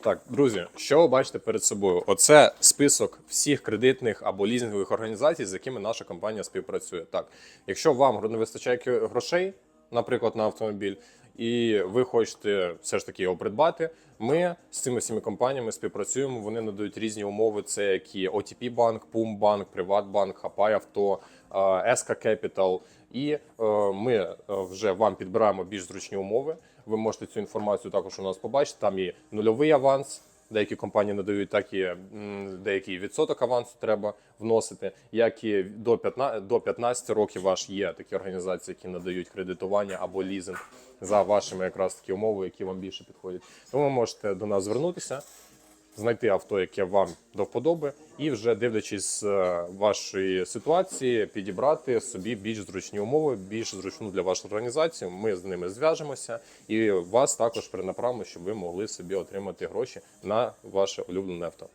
Так, друзі, що ви бачите перед собою? Оце список всіх кредитних або лізингових організацій, з якими наша компанія співпрацює. Так, якщо вам не вистачає грошей, наприклад, на автомобіль, і ви хочете все ж таки його придбати, ми з цими всіми компаніями співпрацюємо. Вони надають різні умови. Це які OTP банк, PUM банк, Приватбанк, Хапай Авто, СК Capital. І е, ми е, вже вам підбираємо більш зручні умови. Ви можете цю інформацію також у нас побачити. Там і нульовий аванс. Деякі компанії надають, так і деякий відсоток авансу треба вносити. Як і до 15, до 15 років ваш є такі організації, які надають кредитування або лізинг за вашими якраз такі умови, які вам більше підходять. Тому ви можете до нас звернутися, знайти авто, яке вам до вподоби, і вже дивлячись з вашої ситуації, підібрати собі більш зручні умови, більш зручну для вашої організації. Ми з ними зв'яжемося і вас також перенаправимо, щоб ви могли собі отримати гроші на ваше улюблене авто.